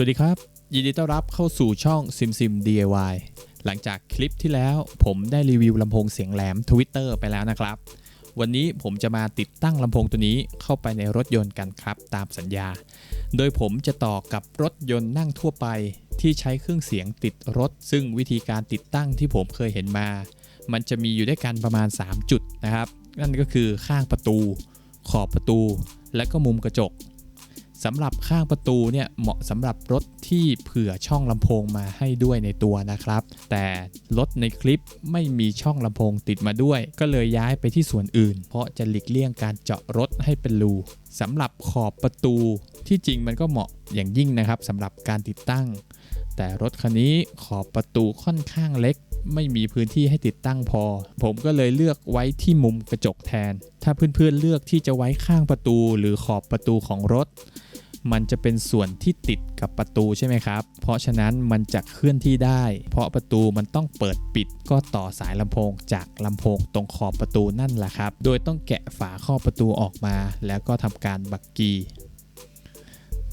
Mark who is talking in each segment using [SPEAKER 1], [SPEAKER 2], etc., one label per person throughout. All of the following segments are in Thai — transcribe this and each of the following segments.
[SPEAKER 1] วัสดีครับ ยินดีต้อนรับเข้าสู่ช่อง SimSim DIY หลังจากคลิปที่แล้วผมได้รีวิวลำโพงเสียงแหลม Twitter ไปแล้วนะครับ วันนี้ผมจะมาติดตั้งลำโพงตัวนี้เข้าไปในรถยนต์กันครับ ตามสัญญา โดยผมจะต่อกับรถยนต์นั่งทั่วไป ที่ใช้เครื่องเสียงติดรถ ซึ่งวิธีการติดตั้งที่ผมเคยเห็นมา มันจะมีอยู่ด้วยกันประมาณ 3 จุดนะครับ นั่นก็คือข้างประตู ขอบประตู และก็มุมกระจก สำหรับข้างประตูเนี่ยเหมาะสำหรับรถที่เผื่อช่องลำโพงมาให้ด้วยในตัวนะครับ แต่รถในคลิปไม่มีช่องลำโพงติดมาด้วย ก็เลยย้ายไปที่ส่วนอื่น เพราะจะหลีกเลี่ยงการเจาะรถให้เป็นรูสำหรับขอบประตูที่จริงมันก็เหมาะอย่างยิ่งนะครับสำหรับการติดตั้ง แต่รถคันนี้ขอบประตูค่อนข้างเล็ก ไม่มีพื้นที่ให้ติดตั้งพอ ผมก็เลยเลือกไว้ที่มุมกระจกแทน ถ้าเพื่อนๆเลือกที่จะไว้ข้างประตูหรือขอบประตูของรถ มันจะเป็นส่วนที่ติดกับประตูใช่ไหมครับ เพราะฉะนั้นมันจะเคลื่อนที่ได้ เพราะประตูมันต้องเปิดปิดก็ต่อสายลำโพงจากลำโพงตรงขอบประตูนั่นแหละครับ โดยต้องแกะฝาครอบประตูออกมา แล้วก็ทำการบักกี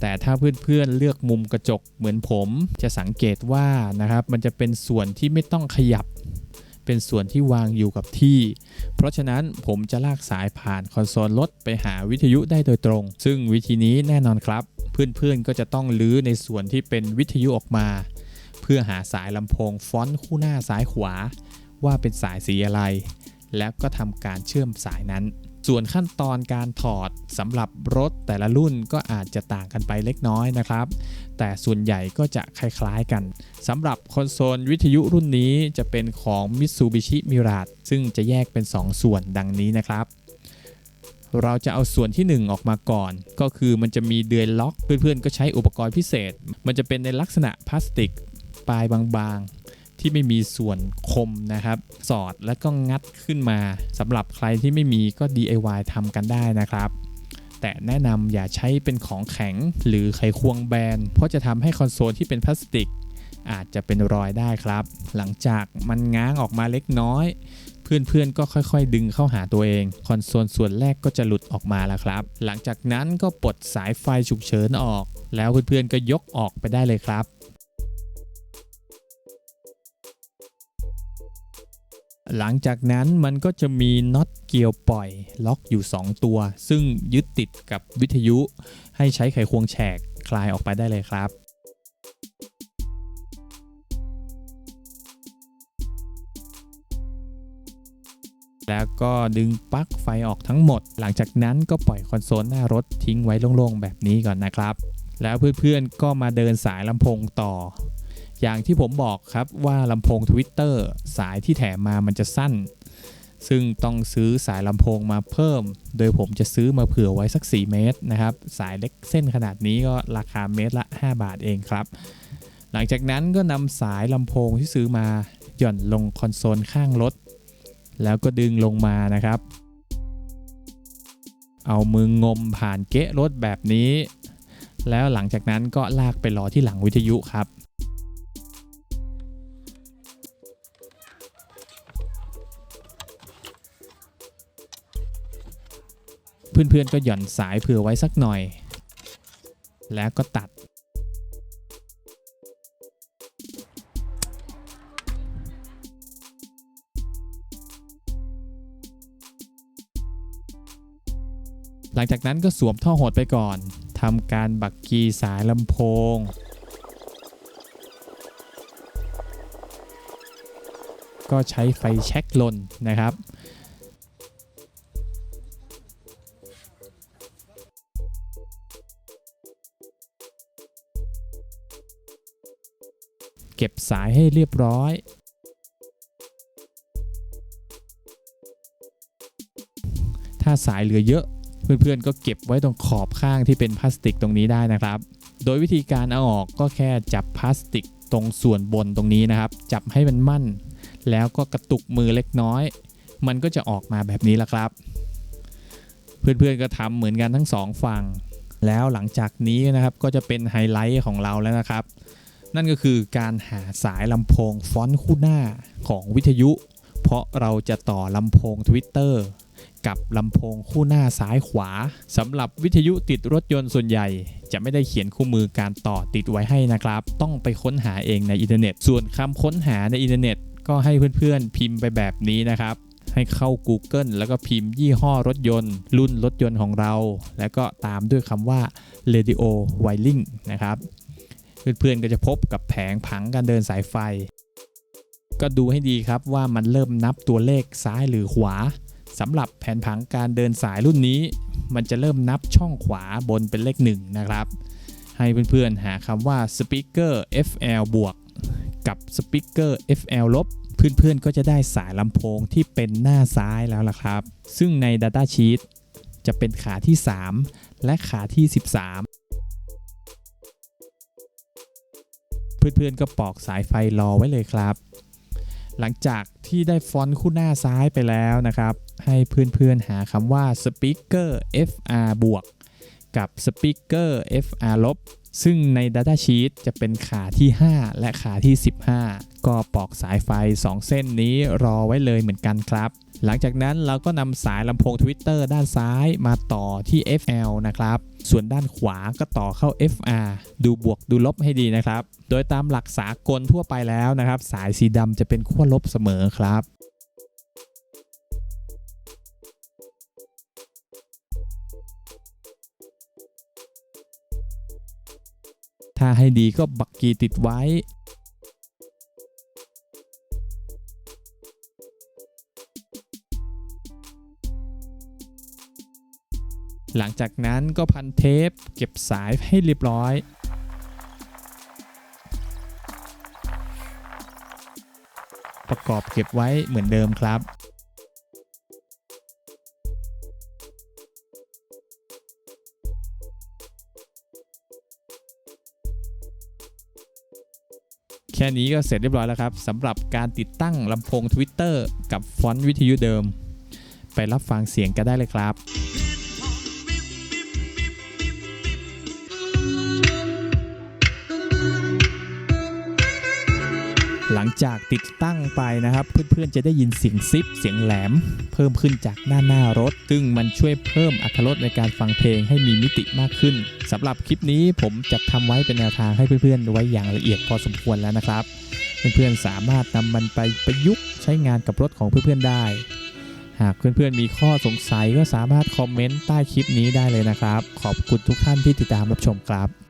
[SPEAKER 1] แต่ถ้าเพื่อนๆเลือกมุมกระจกเหมือนผม จะสังเกตว่านะครับมันจะเป็นส่วนที่ไม่ต้องขยับ เป็นส่วนที่วางอยู่กับที่ เพราะฉะนั้นผมจะลากสายผ่านคอนโซลรถไปหาวิทยุได้โดยตรง ซึ่งวิธีนี้แน่นอนครับ เพื่อนๆก็จะต้องลื้อในส่วนที่เป็นวิทยุออกมา เพื่อหาสายลำโพงฟอนต์คู่หน้าซ้ายขวา ว่าเป็นสายสีอะไร แล้วก็ทำการเชื่อมสายนั้น ส่วนขั้นตอนการถอดสำหรับรถแต่ละรุ่นก็อาจจะต่างกันไปเล็กน้อยนะครับ แต่ส่วนใหญ่ก็จะคล้ายๆกันสำหรับคอนโซลวิทยุรุ่นนี้จะเป็นของ Mitsubishi Mirage ซึ่งจะแยกเป็น 2 ส่วนดังนี้นะครับเราจะเอาส่วนที่ 1 ออกมาก่อน ก็คือมันจะมีเดือยล็อก เพื่อนๆ ก็ใช้อุปกรณ์พิเศษ มันจะเป็นในลักษณะพลาสติก ปลายบางๆ ที่ไม่มีส่วนคมนะครับ สอดแล้วก็งัดขึ้นมาสำหรับใครที่ไม่มีก็ DIY ทำกันได้นะครับ แต่แนะนำอย่าใช้เป็นของแข็งหรือไขควงแบน เพราะจะทำให้คอนโซลที่เป็นพลาสติก อาจจะเป็นรอยได้ครับ หลังจากมันง้างออกมาเล็กน้อย เพื่อนๆก็ค่อยๆ ดึงเข้าหาตัวเอง คอนโซลส่วนแรกก็จะหลุดออกมาแล้วครับ หลังจากนั้นก็ปลดสายไฟฉุกเฉินออก แล้วเพื่อนๆก็ยกออกไปได้เลยครับ หลังจากนั้นมันก็จะมีน็อตเกียวปล่อยล็อกอยู่ 2 ตัว ซึ่งยึดติดกับวิทยุ ให้ใช้ไขควงแฉกคลายออกไปได้เลยครับแล้วก็ดึงปลั๊กไฟออกทั้งหมด หลังจากนั้นก็ปล่อยคอนโซลหน้ารถทิ้งไว้โล่งๆ แบบนี้ก่อนนะครับ แล้วเพื่อนๆก็มาเดินสายลำโพงต่อ อย่างที่ผมบอกครับว่าลำโพง Twitter สายที่แถมมามันจะสั้น ซึ่งต้องซื้อสายลำโพงมาเพิ่ม โดยผมจะซื้อมาเผื่อไว้สัก 4 เมตรนะครับ สายเล็กเส้นขนาดนี้ก็ราคาเมตรละ 5 บาทเองครับ หลังจากนั้นก็นำสายลำโพงที่ซื้อมาหย่อนลงคอนโซลข้างรถ แล้วก็ดึงลงมานะครับ เอามืองมผ่านเกะรถแบบนี้ แล้วหลังจากนั้นก็ลากไปรอที่หลังวิทยุครับ เพื่อนๆก็หย่อนสายเผื่อไว้สักหน่อย แล้วก็ตัด หลังจากนั้นก็สวมท่อหดไปก่อนทำการบักกีสายลำโพงก็ใช้ไฟแช็กลนนะครับ ก็บสายให้เรียบร้อยถ้าสายเหลือเยอะ เพื่อนๆก็เก็บไว้ตรงขอบข้างที่เป็นพลาสติกตรงนี้ได้นะครับ โดยวิธีการเอาออกก็แค่จับพลาสติกตรงส่วนบนตรงนี้นะครับ จับให้มันมั่น แล้วก็กระตุกมือเล็กน้อย มันก็จะออกมาแบบนี้แหละครับ เพื่อนๆก็ทำเหมือนกันทั้งสองฝั่ง แล้วหลังจากนี้นะครับก็จะเป็นไฮไลท์ของเราแล้วนะครับ นั่นก็คือการหาสายลำโพงฟอนต์คู่หน้าของวิทยุ เพราะเราจะต่อลำโพง Twitter กับลำโพงคู่หน้าซ้ายขวาสำหรับวิทยุติดรถยนต์ส่วนใหญ่ จะไม่ได้เขียนคู่มือการต่อติดไว้ให้นะครับ ต้องไปค้นหาเองในอินเทอร์เน็ต ส่วนคำค้นหาในอินเทอร์เน็ต ก็ให้เพื่อนๆ พิมพ์ไปแบบนี้นะครับ ให้เข้า Google แล้วก็พิมพ์ยี่ห้อรถยนต์ รุ่นรถยนต์ของเรา แล้วก็ตามด้วยคำว่า radio wiring นะครับ เพื่อนๆก็จะพบกับแผงผังการเดินสายไฟ ก็ดูให้ดีครับว่ามันเริ่มนับตัวเลขซ้ายหรือขวาสำหรับแผนผังการเดินสายรุ่นนี้ มันจะเริ่มนับช่องขวาบนเป็นเลข 1 นะครับ ให้เพื่อนๆหาคำว่า speaker FL บวกกับ speaker FL ลบเพื่อนๆก็จะได้สายลำโพงที่เป็นหน้าซ้ายแล้วล่ะครับ ซึ่งใน Data Sheet จะเป็นขาที่ 3 และขาที่ 13 เพื่อนๆก็ปอกสายไฟรอไว้เลยครับ หลังจากที่ได้ฟอนต์คู่หน้าซ้ายไปแล้วนะครับ ให้เพื่อนๆหาคำว่า speaker FR บวกกับ speaker FR ลบ ซึ่งใน Data Sheet จะเป็นขาที่ 5 และขาที่ 15 ก็ปอกสายไฟ 2 เส้นนี้รอไว้เลยเหมือนกันครับ หลังจากนั้นเราก็นำสายลำโพง Twitter ด้านซ้ายมาต่อที่ FL นะครับ ส่วนด้านขวาก็ต่อเข้า FR ดูบวกดูลบให้ดีนะครับ โดยตามหลักสากลทั่วไปแล้วนะครับ สายสีดำจะเป็นขั้วลบเสมอครับ ถ้าให้ดีก็บักกีติดไว้ หลังจากนั้นก็พันเทปเก็บสายให้เรียบร้อยประกอบเก็บไว้เหมือนเดิมครับ ค่นี้ก็เสร็จเรียบร้อยแล้วครับสำหรับการติดตั้งลำโพง Twitter กับฟอนต์วิทยุเดิม ไปรับฟังเสียงกันได้เลยครับ จากติดตั้งไปนะครับ เพื่อนๆจะได้ยินเสียงซิปเสียงแหลม เพิ่มขึ้นจากด้าหน้ารถ ซึ่งมันช่วยเพิ่มอรรถรสในการฟังเพลงให้มีมิติมากขึ้นสำหรับคลิปนี้ผมจัดทำไว้เป็นแนวทางให้เพื่อนๆไว้อย่างละเอียดพอสมควรแล้วนะครับ เพื่อนๆสามารถนำมันไปประยุกต์ใช้งานกับรถของเพื่อนๆได้ หากเพื่อนๆมีข้อสงสัยก็สามารถคอมเมนต์ใต้คลิปนี้ได้เลยนะครับ ขอบคุณทุกท่านที่ติดตามรับชมครับ